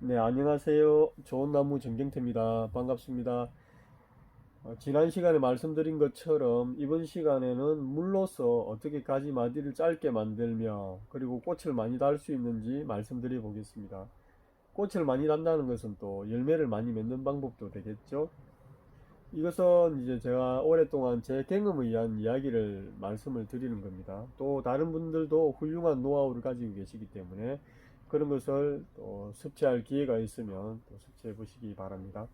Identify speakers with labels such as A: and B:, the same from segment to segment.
A: 네, 안녕하세요. 좋은 나무 정경태입니다. 반갑습니다. 어, 지난 시간에 말씀드린 것처럼 이번 시간에는 물로서 어떻게 가지 마디를 짧게 만들며 그리고 꽃을 많이 달 수 있는지 말씀드려 보겠습니다. 꽃을 많이 단다는 것은 또 열매를 많이 맺는 방법도 되겠죠. 이것은 이제 제가 오랫동안 제 경험에 의한 이야기를 말씀을 드리는 겁니다. 또 다른 분들도 훌륭한 노하우를 가지고 계시기 때문에 그런 것을 또 섭취할 기회가 있으면 또 섭취해 보시기 바랍니다.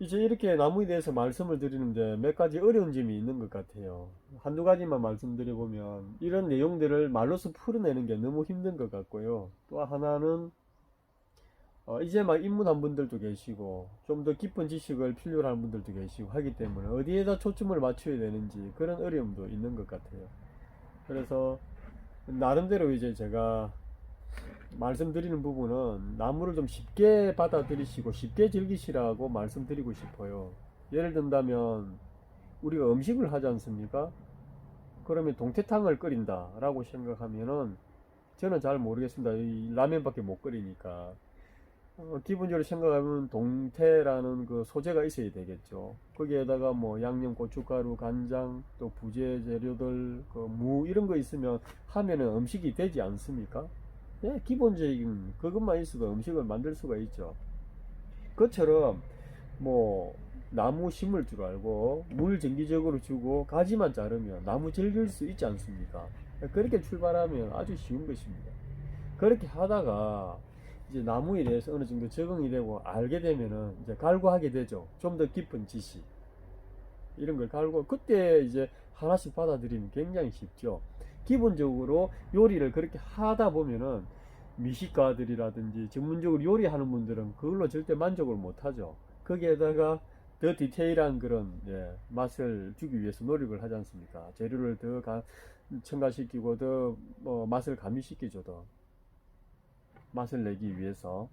A: 이제 이렇게 나무에 대해서 말씀을 드리는데 몇 가지 어려운 점이 있는 것 같아요. 한두 가지만 말씀드려보면 이런 내용들을 말로서 풀어내는 게 너무 힘든 것 같고요. 또 하나는 어, 이제 막 입문한 분들도 계시고 좀 더 깊은 지식을 필요로 하는 분들도 계시고 하기 때문에 어디에다 초점을 맞춰야 되는지 그런 어려움도 있는 것 같아요. 그래서 나름대로 이제 제가 말씀드리는 부분은 나무를 좀 쉽게 받아들이시고 쉽게 즐기시라고 말씀드리고 싶어요. 예를 든다면 우리가 음식을 하지 않습니까? 그러면 동태탕을 끓인다라고 생각하면은 저는 잘 모르겠습니다. 이 라면밖에 못 끓이니까. 어, 기본적으로 생각하면 동태라는 그 소재가 있어야 되겠죠. 거기에다가 뭐 양념, 고춧가루, 간장, 또 부재 재료들, 그 무 이런 거 있으면 하면은 음식이 되지 않습니까? 네, 기본적인 그것만 있어도 음식을 만들 수가 있죠. 그처럼 뭐 나무 심을 줄 알고 물 정기적으로 주고 가지만 자르면 나무 즐길 수 있지 않습니까? 그렇게 출발하면 아주 쉬운 것입니다. 그렇게 하다가 이제 나무에 대해서 어느 정도 적응이 되고 알게 되면은 이제 갈구하게 되죠. 좀 더 깊은 지식 이런 걸 갈고 그때 이제 하나씩 받아들이면 굉장히 쉽죠. 기본적으로 요리를 그렇게 하다 보면은 미식가들이라든지 전문적으로 요리하는 분들은 그걸로 절대 만족을 못 하죠. 거기에다가 더 디테일한 그런 예, 맛을 주기 위해서 노력을 하지 않습니까? 재료를 더 가- 첨가시키고 더 뭐, 맛을 가미시키죠. 더 맛을 내기 위해서.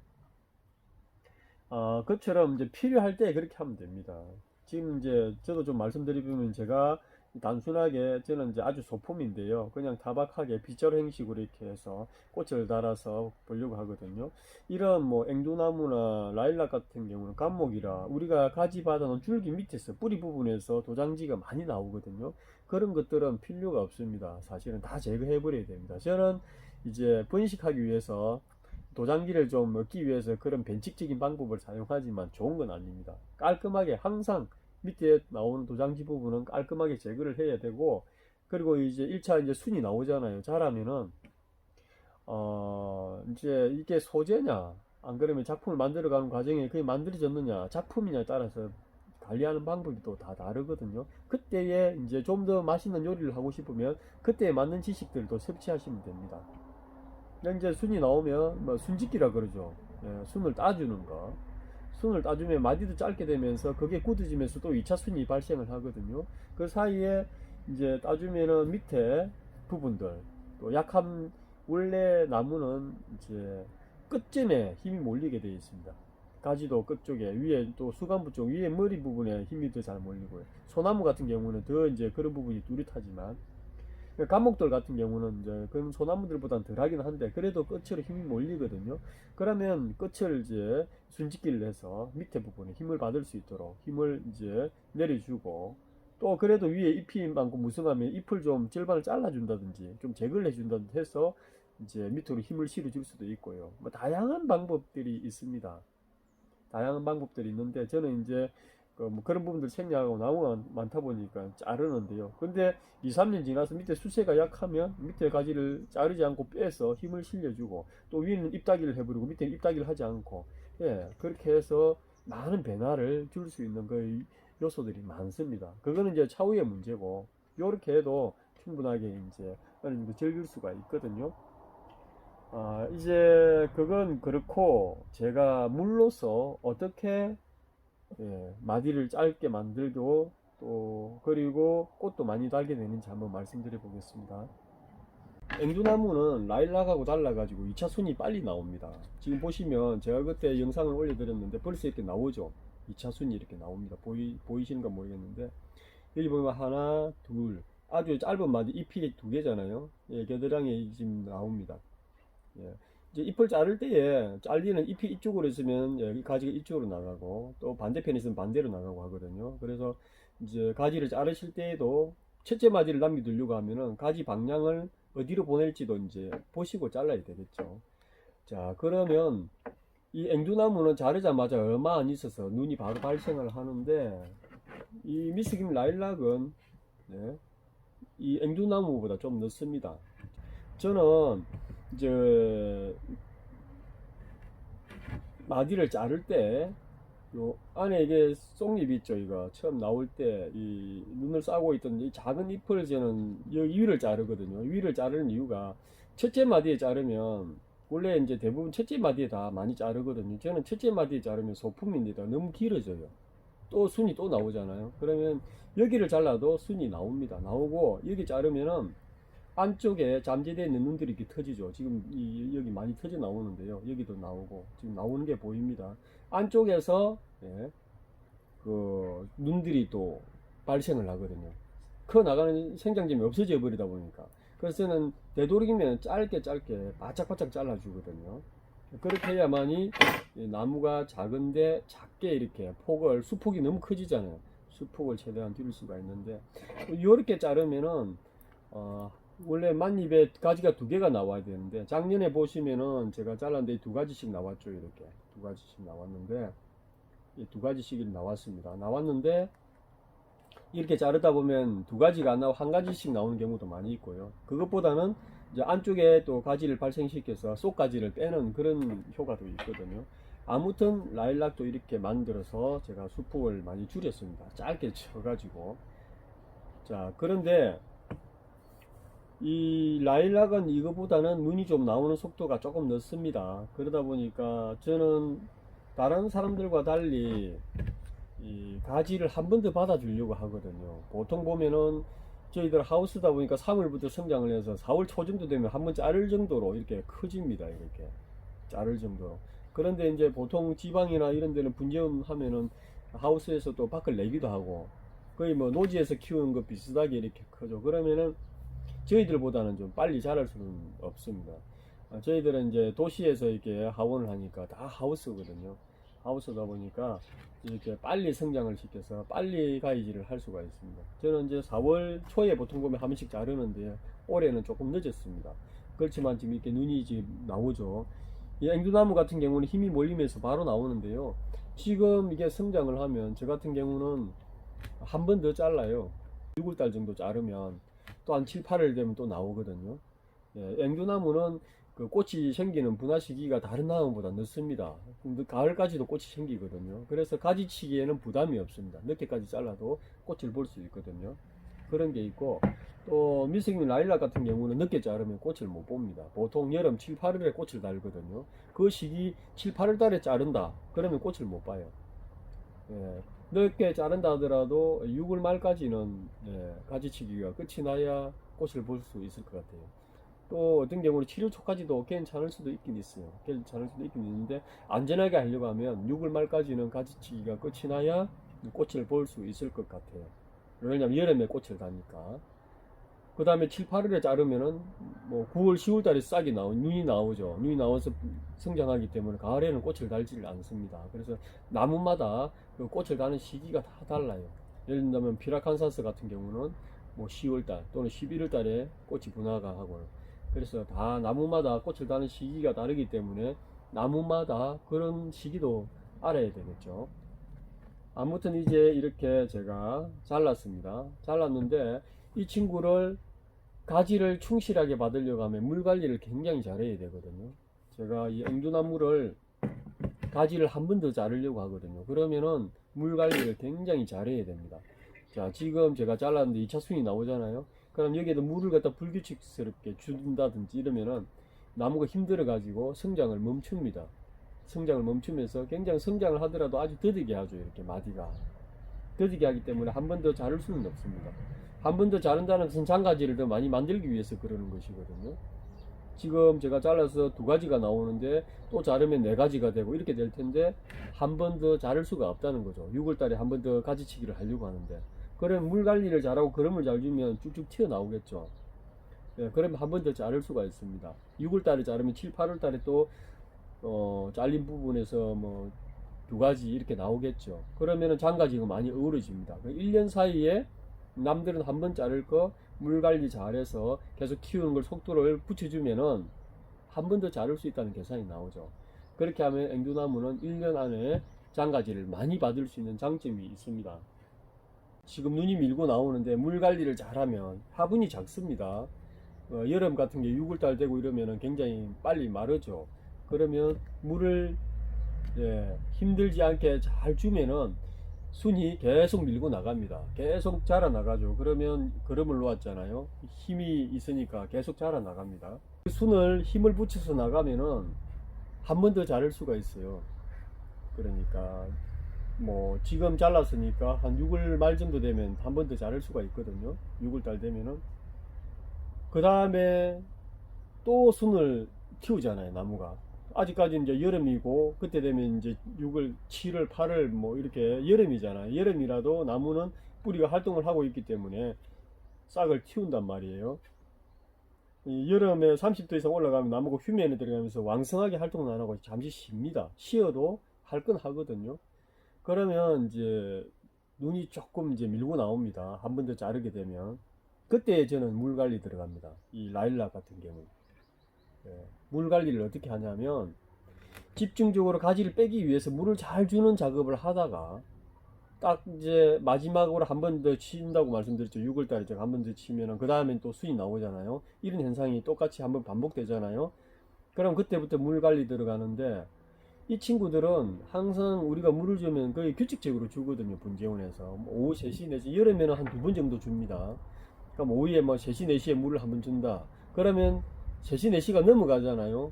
A: 어, 그처럼 이제 필요할 때 그렇게 하면 됩니다. 지금 이제 저도 좀 말씀드리면 제가 단순하게 저는 이제 아주 소품인데요. 그냥 타박하게 빗자루 형식으로 이렇게 해서 꽃을 달아서 보려고 하거든요. 이런 뭐 앵두나무나 라일락 같은 경우는 감목이라 우리가 가지 받아놓은 줄기 밑에서 뿌리 부분에서 도장지가 많이 나오거든요. 그런 것들은 필요가 없습니다. 사실은 다 제거해 버려야 됩니다. 저는 이제 번식하기 위해서 도장기를 좀 얻기 위해서 그런 변칙적인 방법을 사용하지만 좋은 건 아닙니다. 깔끔하게 항상 밑에 나오는 도장지 부분은 깔끔하게 제거를 해야 되고 그리고 이제 1차 이제 순이 나오잖아요. 자라면은 어 이제 이게 소재냐 안 그러면 작품을 만들어가는 과정에 그게 만들어졌느냐 작품이냐에 따라서 관리하는 방법이 또 다 다르거든요. 그때에 이제 좀 더 맛있는 요리를 하고 싶으면 그때에 맞는 지식들도 섭취하시면 됩니다. 이제 순이 나오면 뭐 순짓기라 그러죠. 예, 순을 따주는 거. 순을 따주면 마디도 짧게 되면서 그게 굳어지면서 또 2차 순이 발생을 하거든요. 그 사이에 이제 따주면은 밑에 부분들 또 약한 원래 나무는 이제 끝쯤에 힘이 몰리게 되어 있습니다. 가지도 끝쪽에 위에 또 수간부 쪽 위에 머리 부분에 힘이 더 잘 몰리고요. 소나무 같은 경우는 더 이제 그런 부분이 뚜렷하지만 감목들 같은 경우는 이제 그런 소나무들보다는 덜하긴 한데 그래도 끝으로 힘이 몰리거든요. 그러면 끝을 이제 순짓기를 해서 밑에 부분에 힘을 받을 수 있도록 힘을 이제 내려주고 또 그래도 위에 잎이 많고 무성하면 잎을 좀 절반을 잘라준다든지 좀 제거를 해준다든지 해서 이제 밑으로 힘을 실어줄 수도 있고요. 뭐 다양한 방법들이 있습니다. 다양한 방법들이 있는데 저는 이제 그 뭐 그런 부분들 생략하고 나무가 많다 보니까 자르는데요. 근데 2, 3년 지나서 밑에 수세가 약하면 밑에 가지를 자르지 않고 빼서 힘을 실려주고 또 위에는 잎따기를 해버리고 밑에는 잎따기를 하지 않고 예 그렇게 해서 많은 변화를 줄 수 있는 그 요소들이 많습니다. 그거는 이제 차후의 문제고 이렇게 해도 충분하게 이제 어느 정도 즐길 수가 있거든요. 아, 이제 그건 그렇고 제가 물로서 어떻게 예, 마디를 짧게 만들고 또 그리고 꽃도 많이 달게 되는지 한번 말씀드려 보겠습니다. 앵두나무는 라일락하고 달라가지고 2차 순이 빨리 나옵니다. 지금 보시면 제가 그때 영상을 올려드렸는데 벌써 이렇게 나오죠. 2차 순이 이렇게 나옵니다. 보이, 보이시는가 모르겠는데 여기 보면 하나, 둘 아주 짧은 마디 잎이 두 개잖아요. 예, 겨드랑이 지금 나옵니다. 예. 이제 잎을 자를 때에 잘리는 잎이 이쪽으로 있으면 여기 가지가 이쪽으로 나가고 또 반대편에 있으면 반대로 나가고 하거든요. 그래서 이제 가지를 자르실 때에도 첫째 마디를 남겨두려고 하면은 가지 방향을 어디로 보낼지도 이제 보시고 잘라야 되겠죠. 자, 그러면 이 앵두나무는 자르자마자 얼마 안 있어서 눈이 바로 발생을 하는데 이 미스김 라일락은 네, 이 앵두나무보다 좀 늦습니다. 저는 이제 마디를 자를 때 요 안에 이게 쏙잎 있죠 이거. 처음 나올 때 이 눈을 싸고 있던 이 작은 잎을 저는 여기 위를 자르거든요. 위를 자르는 이유가 첫째 마디에 자르면 원래 이제 대부분 첫째 마디에 다 많이 자르거든요. 저는 첫째 마디에 자르면 소품입니다. 너무 길어져요. 또 순이 또 나오잖아요. 그러면 여기를 잘라도 순이 나옵니다. 나오고 여기 자르면은 안쪽에 잠재되어 있는 눈들이 이렇게 터지죠. 지금 이, 여기 많이 터져 나오는데요. 여기도 나오고 지금 나오는 게 보입니다. 안쪽에서 예, 그 눈들이 또 발생을 하거든요. 커 나가는 생장점이 없어져 버리다 보니까 그래서 저는 되도록이면 짧게 짧게 바짝바짝 잘라주거든요. 그렇게 해야만이 이 나무가 작은데 작게 이렇게 폭을 수폭이 너무 커지잖아요. 수폭을 최대한 줄일 수가 있는데 이렇게 자르면은 어, 원래 만잎에 가지가 두 개가 나와야 되는데 작년에 보시면은 제가 잘랐는데 두 가지씩 나왔죠 이렇게. 두 가지씩 나왔는데 이두 가지씩 나왔습니다. 나왔는데 이렇게 자르다 보면 두 가지가 안 나오고 한 가지씩 나오는 경우도 많이 있고요. 그것보다는 이제 안쪽에 또 가지를 발생시켜서 속 가지를 빼는 그런 효과도 있거든요. 아무튼 라일락도 이렇게 만들어서 제가 수폭을 많이 줄였습니다. 짧게 쳐가지고. 자 그런데 이 라일락은 이거보다는 눈이 좀 나오는 속도가 조금 늦습니다. 그러다 보니까 저는 다른 사람들과 달리 이 가지를 한 번 더 받아주려고 하거든요. 보통 보면은 저희들 하우스다 보니까 3월부터 성장을 해서 4월 초 정도 되면 한 번 자를 정도로 이렇게 커집니다. 이렇게 자를 정도로. 그런데 이제 보통 지방이나 이런 데는 분재하면은 하우스에서 또 밖을 내기도 하고 거의 뭐 노지에서 키우는 것 비슷하게 이렇게 크죠. 그러면은 저희들보다는 좀 빨리 자랄 수는 없습니다. 아, 저희들은 이제 도시에서 이렇게 하원을 하니까 다 하우스거든요. 하우스다 보니까 이렇게 빨리 성장을 시켜서 빨리 가이지를 할 수가 있습니다. 저는 이제 4월 초에 보통 보면 한 번씩 자르는데 올해는 조금 늦었습니다. 그렇지만 지금 이렇게 눈이 지금 나오죠. 이 앵두나무 같은 경우는 힘이 몰리면서 바로 나오는데요. 지금 이게 성장을 하면 저 같은 경우는 한 번 더 잘라요. 6월달 정도 자르면 또 한 7, 8월 되면 또 나오거든요. 예, 앵두나무는 그 꽃이 생기는 분화 시기가 다른 나무보다 늦습니다. 가을까지도 꽃이 생기거든요. 그래서 가지치기에는 부담이 없습니다. 늦게까지 잘라도 꽃을 볼 수 있거든요. 그런 게 있고 또 미스김 라일락 같은 경우는 늦게 자르면 꽃을 못 봅니다. 보통 여름 7, 8월에 꽃을 달거든요. 그 시기 7, 8월 달에 자른다. 그러면 꽃을 못 봐요. 예, 늦게 자른다 하더라도 6월 말까지는 예, 가지치기가 끝이 나야 꽃을 볼 수 있을 것 같아요. 또 어떤 경우는 7월 초까지도 괜찮을 수도 있긴 있어요. 괜찮을 수도 있긴 있는데 안전하게 하려고 하면 6월 말까지는 가지치기가 끝이 나야 꽃을 볼 수 있을 것 같아요. 왜냐면 여름에 꽃을 다니까. 그 다음에 7, 8월에 자르면은 뭐 9월, 10월 달에 싹이 나오, 눈이 나오죠. 눈이 나와서 성장하기 때문에 가을에는 꽃을 달지를 않습니다. 그래서 나무마다 그 꽃을 다는 시기가 다 달라요. 예를 들면 피라칸사스 같은 경우는 뭐 10월 달 또는 11월 달에 꽃이 분화가 하고요. 그래서 다 나무마다 꽃을 다는 시기가 다르기 때문에 나무마다 그런 시기도 알아야 되겠죠. 아무튼 이제 이렇게 제가 잘랐습니다. 잘랐는데 이 친구를 가지를 충실하게 받으려고 하면 물 관리를 굉장히 잘해야 되거든요. 제가 이 앵두나무를 가지를 한 번 더 자르려고 하거든요. 그러면은 물 관리를 굉장히 잘해야 됩니다. 자, 지금 제가 잘랐는데 2차 순이 나오잖아요. 그럼 여기에도 물을 갖다 불규칙스럽게 준다든지 이러면은 나무가 힘들어 가지고 성장을 멈춥니다. 성장을 멈추면서 굉장히 성장을 하더라도 아주 더디게 하죠. 이렇게 마디가. 더디게 하기 때문에 한 번 더 자를 수는 없습니다. 한 번 더 자른다는 것은 장가지를 더 많이 만들기 위해서 그러는 것이거든요. 지금 제가 잘라서 두 가지가 나오는데 또 자르면 네 가지가 되고 이렇게 될 텐데 한 번 더 자를 수가 없다는 거죠. 6월 달에 한 번 더 가지치기를 하려고 하는데 그럼 물 관리를 잘하고 그름을 잘 주면 쭉쭉 튀어나오겠죠. 예, 그러면 한 번 더 자를 수가 있습니다. 6월 달에 자르면 7, 8월 달에 또 어, 잘린 부분에서 뭐 두 가지 이렇게 나오겠죠. 그러면은 장가지가 많이 어우러집니다. 1년 사이에 남들은 한 번 자를 거 물 관리 잘해서 계속 키우는 걸 속도를 붙여주면은 한 번 더 자를 수 있다는 계산이 나오죠. 그렇게 하면 앵두나무는 1년 안에 장가지를 많이 받을 수 있는 장점이 있습니다. 지금 눈이 밀고 나오는데 물 관리를 잘하면 화분이 작습니다. 어, 여름 같은 게 6월달 되고 이러면은 굉장히 빨리 마르죠. 그러면 물을 예, 힘들지 않게 잘 주면은 순이 계속 밀고 나갑니다. 계속 자라 나가죠. 그러면 그름을 놓았잖아요. 힘이 있으니까 계속 자라 나갑니다. 그 순을 힘을 붙여서 나가면은 한 번 더 자랄 수가 있어요. 그러니까 뭐 지금 잘랐으니까 한 6월 말 정도 되면 한 번 더 자랄 수가 있거든요. 6월 달 되면은 그 다음에 또 순을 키우잖아요. 나무가 아직까지 이제 여름이고 그때 되면 이제 6월, 7월, 8월 뭐 이렇게 여름이잖아요. 여름이라도 나무는 뿌리가 활동을 하고 있기 때문에 싹을 틔운단 말이에요. 이 여름에 30도 이상 올라가면 나무가 휴면에 들어가면서 왕성하게 활동을 안 하고 잠시 쉽니다. 쉬어도 할 건 하거든요. 그러면 이제 눈이 조금 이제 밀고 나옵니다. 한 번 더 자르게 되면 그때 저는 물 관리 들어갑니다. 이 라일락 같은 경우. 예, 물 관리를 어떻게 하냐면 집중적으로 가지를 빼기 위해서 물을 잘 주는 작업을 하다가 딱 이제 마지막으로 한 번 더 친다고 말씀드렸죠. 6월 달에 제가 한 번 더 치면은 그 다음엔 또 수이 나오잖아요. 이런 현상이 똑같이 한 번 반복되잖아요. 그럼 그때부터 물 관리 들어가는데 이 친구들은 항상 우리가 물을 주면 거의 규칙적으로 주거든요. 분재원에서 뭐 오후 3시 내지 여름에는 한 두 번 정도 줍니다. 그럼 오후에 뭐 3시 4시에 물을 한 번 준다. 그러면 3시 4시가 넘어가잖아요.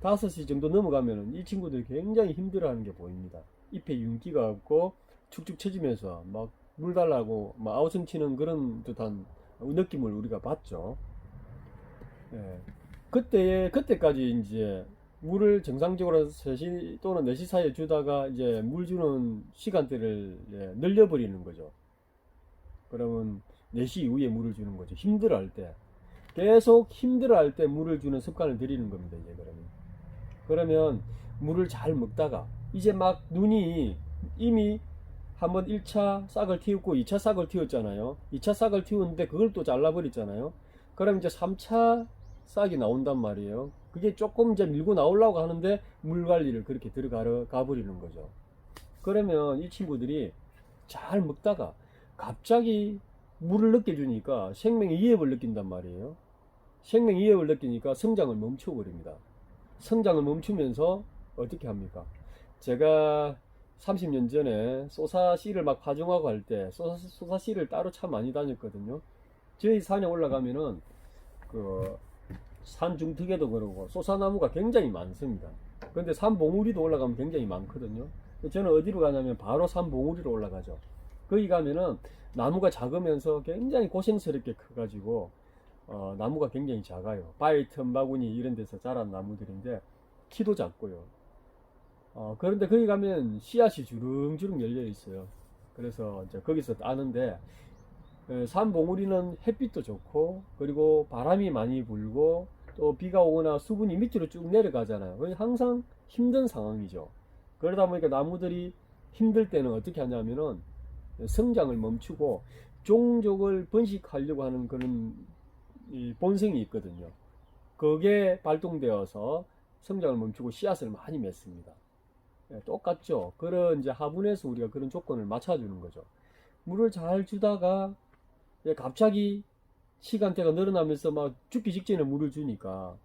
A: 5시 정도 넘어가면은 이 친구들이 굉장히 힘들어하는 게 보입니다. 잎에 윤기가 없고 축축 처지면서 막 물 달라고 막 아우성 치는 그런 듯한 느낌을 우리가 봤죠. 예. 그때에 그때까지 이제 물을 정상적으로 3시 또는 4시 사이에 주다가 이제 물 주는 시간대를 예, 늘려버리는 거죠. 그러면 4시 이후에 물을 주는 거죠. 힘들어 할 때. 계속 힘들어 할 때 물을 주는 습관을 들이는 겁니다. 이제 그러면. 그러면 물을 잘 먹다가 이제 막 눈이 이미 한번 1차 싹을 틔웠고 2차 싹을 틔웠잖아요. 2차 싹을 틔웠는데 그걸 또 잘라버렸잖아요. 그럼 이제 3차 싹이 나온단 말이에요. 그게 조금 이제 밀고 나오려고 하는데 물 관리를 그렇게 들어가 가버리는 거죠. 그러면 이 친구들이 잘 먹다가 갑자기 물을 느껴주니까 생명의 위협을 느낀단 말이에요. 생명 위협을 느끼니까 성장을 멈춰버립니다. 성장을 멈추면서 어떻게 합니까? 제가 30년 전에 소사 씨를 막 파종하고 할 때 소사, 소사 씨를 따로 참 많이 다녔거든요. 저희 산에 올라가면은 그 산 중턱에도 그러고 소사나무가 굉장히 많습니다. 근데 산 봉우리도 올라가면 굉장히 많거든요. 저는 어디로 가냐면 바로 산 봉우리로 올라가죠. 거기 가면은 나무가 작으면서 굉장히 고생스럽게 커가지고 어, 나무가 굉장히 작아요. 바이튼 바구니 이런 데서 자란 나무들인데 키도 작고요. 어, 그런데 거기 가면 씨앗이 주릉주릉 열려 있어요. 그래서 이제 거기서 따는데 에, 산봉우리는 햇빛도 좋고 그리고 바람이 많이 불고 또 비가 오거나 수분이 밑으로 쭉 내려가잖아요. 항상 힘든 상황이죠. 그러다 보니까 나무들이 힘들 때는 어떻게 하냐면은 성장을 멈추고 종족을 번식하려고 하는 그런 이 본성이 있거든요. 그게 발동되어서 성장을 멈추고 씨앗을 많이 맺습니다. 예, 똑같죠. 그런 이제 화분에서 우리가 그런 조건을 맞춰주는 거죠. 물을 잘 주다가 예, 갑자기 시간대가 늘어나면서 막 죽기 직전에 물을 주니까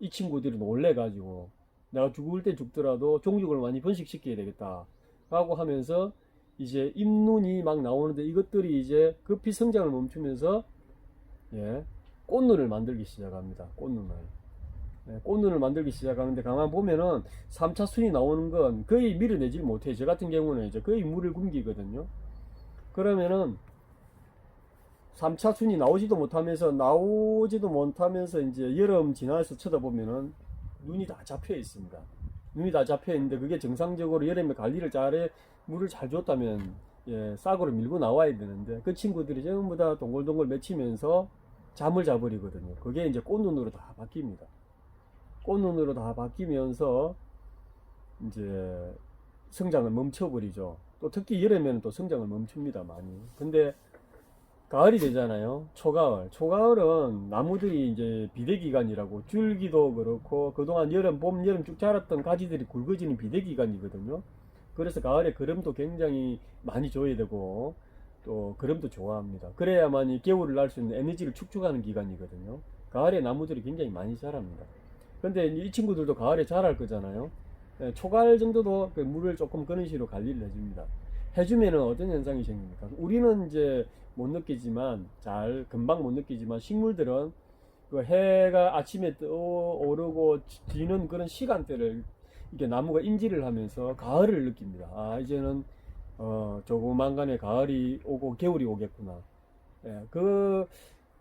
A: 이 친구들이 놀래가지고 내가 죽을 때 죽더라도 종족을 많이 번식시켜야 되겠다. 라고 하면서 이제 잎눈이 막 나오는데 이것들이 이제 급히 성장을 멈추면서 예, 꽃눈을 만들기 시작합니다. 꽃눈을. 예, 꽃눈을 만들기 시작하는데 가만 보면은 3차 순이 나오는 건 거의 밀어내질 못해요. 저 같은 경우는 이제 거의 물을 굶기거든요. 그러면은 3차 순이 나오지도 못하면서 나오지도 못하면서 이제 여름 지나서 쳐다보면은 눈이 다 잡혀 있습니다. 눈이 다 잡혀 있는데 그게 정상적으로 여름에 관리를 잘해 물을 잘 줬다면 예, 싹으로 밀고 나와야 되는데 그 친구들이 전부 다 동글동글 맺히면서 잠을 자버리거든요. 그게 이제 꽃눈으로 다 바뀝니다. 꽃눈으로 다 바뀌면서 이제 성장을 멈춰버리죠. 또 특히 여름에는 또 성장을 멈춥니다, 많이. 근데 가을이 되잖아요. 초가을. 초가을은 나무들이 이제 비대 기간이라고 줄기도 그렇고 그동안 여름, 봄, 여름 쭉 자랐던 가지들이 굵어지는 비대 기간이거든요. 그래서 가을에 그름도 굉장히 많이 줘야 되고 또 그름도 좋아합니다. 그래야만 이 겨울을 날 수 있는 에너지를 축적하는 기간이거든요. 가을에 나무들이 굉장히 많이 자랍니다. 근데 이 친구들도 가을에 자랄 거잖아요. 예, 초가을 정도도 그 물을 조금 그런 식으로 관리를 해줍니다. 해주면은 어떤 현상이 생깁니까? 우리는 이제 못 느끼지만 잘 금방 못 느끼지만 식물들은 그 해가 아침에 떠오르고 지는 그런 시간대를 이게 나무가 인지를 하면서 가을을 느낍니다. 아 이제는 어 조그만간에 가을이 오고 겨울이 오겠구나. 예, 그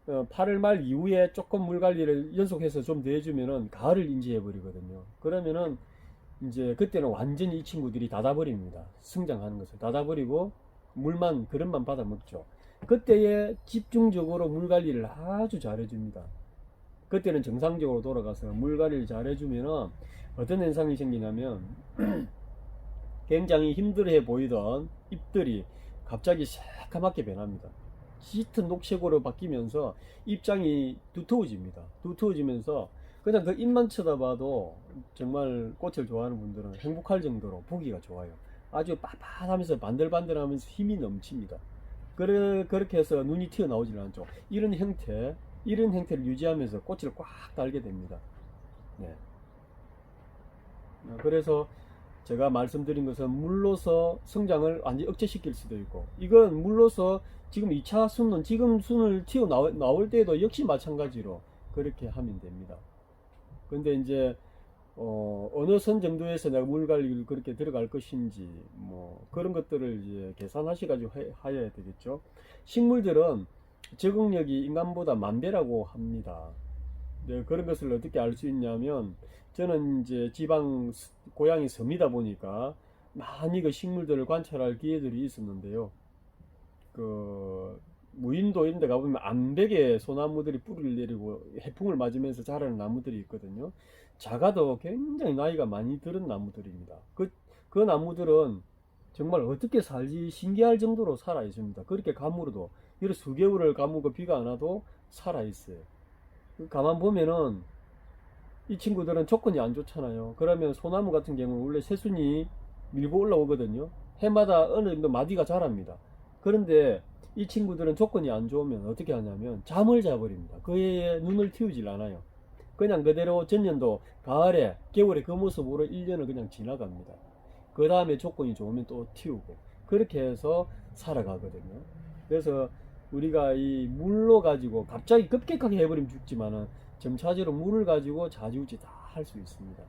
A: 어, 8월 말 이후에 조금 물 관리를 연속해서 좀 더 해주면은 가을을 인지해 버리거든요. 그러면은 이제 그때는 완전히 이 친구들이 닫아버립니다. 성장하는 것을 닫아버리고 물만 그릇만 받아 먹죠. 그때에 집중적으로 물 관리를 아주 잘해줍니다. 그때는 정상적으로 돌아가서 물 관리를 잘해주면은 어떤 현상이 생기냐면 굉장히 힘들어해 보이던 잎들이 갑자기 새까맣게 변합니다. 짙은 녹색으로 바뀌면서 입장이 두터워집니다. 두터워지면서 그냥 그 잎만 쳐다봐도 정말 꽃을 좋아하는 분들은 행복할 정도로 보기가 좋아요. 아주 빳빳하면서 반들반들하면서 힘이 넘칩니다. 그래, 그렇게 해서 눈이 튀어나오질 않죠. 이런 형태, 이런 형태를 유지하면서 꽃을 꽉 달게 됩니다. 네. 그래서 제가 말씀드린 것은 물로서 성장을 완전히 억제시킬 수도 있고, 이건 물로서 지금 2차 순은, 지금 순을 튀어 나올, 때도 역시 마찬가지로 그렇게 하면 됩니다. 근데 이제 어, 어느 선 정도에서 내가 물 관리를 그렇게 들어갈 것인지 뭐 그런 것들을 이제 계산하시 가지고 하여야 되겠죠. 식물들은 적응력이 인간보다 만 배라고 합니다. 네, 그런 것을 어떻게 알 수 있냐면 저는 이제 지방 고향이 섬이다 보니까 많이 그 식물들을 관찰할 기회들이 있었는데요. 그 무인도 이런 데 가보면 암백에 소나무들이 뿌리를 내리고 해풍을 맞으면서 자라는 나무들이 있거든요. 작아도 굉장히 나이가 많이 들은 나무들입니다. 그, 그 나무들은 정말 어떻게 살지 신기할 정도로 살아 있습니다. 그렇게 가물어도, 이렇게 수개월을 가물고 비가 안 와도 살아 있어요. 가만 보면은 이 친구들은 조건이 안 좋잖아요. 그러면 소나무 같은 경우는 원래 새순이 밀고 올라오거든요. 해마다 어느 정도 마디가 자랍니다. 그런데 이 친구들은 조건이 안 좋으면 어떻게 하냐면 잠을 자버립니다. 그에 눈을 틔우질 않아요. 그냥 그대로 전년도 가을에 겨울에 그 모습으로 1년을 그냥 지나갑니다. 그 다음에 조건이 좋으면 또 틔우고 그렇게 해서 살아가거든요. 그래서 우리가 이 물로 가지고 갑자기 급격하게 해버리면 죽지만은 점차적으로 물을 가지고 자지우지 다 할 수 있습니다.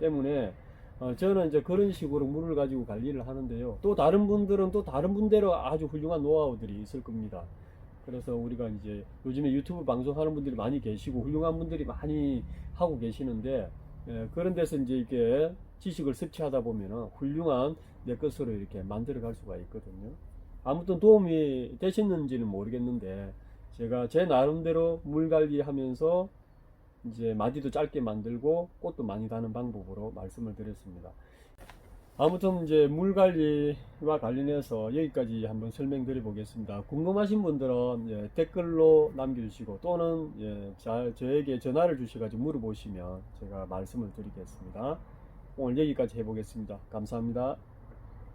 A: 때문에 어, 저는 이제 그런 식으로 물을 가지고 관리를 하는데요. 또 다른 분들은 또 다른 분대로 아주 훌륭한 노하우들이 있을 겁니다. 그래서 우리가 이제 요즘에 유튜브 방송하는 분들이 많이 계시고 훌륭한 분들이 많이 하고 계시는데 예, 그런 데서 이제 이렇게 지식을 섭취하다 보면은 훌륭한 내 것으로 이렇게 만들어 갈 수가 있거든요. 아무튼 도움이 되셨는지는 모르겠는데 제가 제 나름대로 물 관리하면서 이제 마디도 짧게 만들고 꽃도 많이 다는 방법으로 말씀을 드렸습니다. 아무튼 이제 물 관리와 관련해서 여기까지 한번 설명드려 보겠습니다. 궁금하신 분들은 예, 댓글로 남겨주시고 또는 예, 잘 저에게 전화를 주셔가지고 물어보시면 제가 말씀을 드리겠습니다. 오늘 여기까지 해보겠습니다. 감사합니다.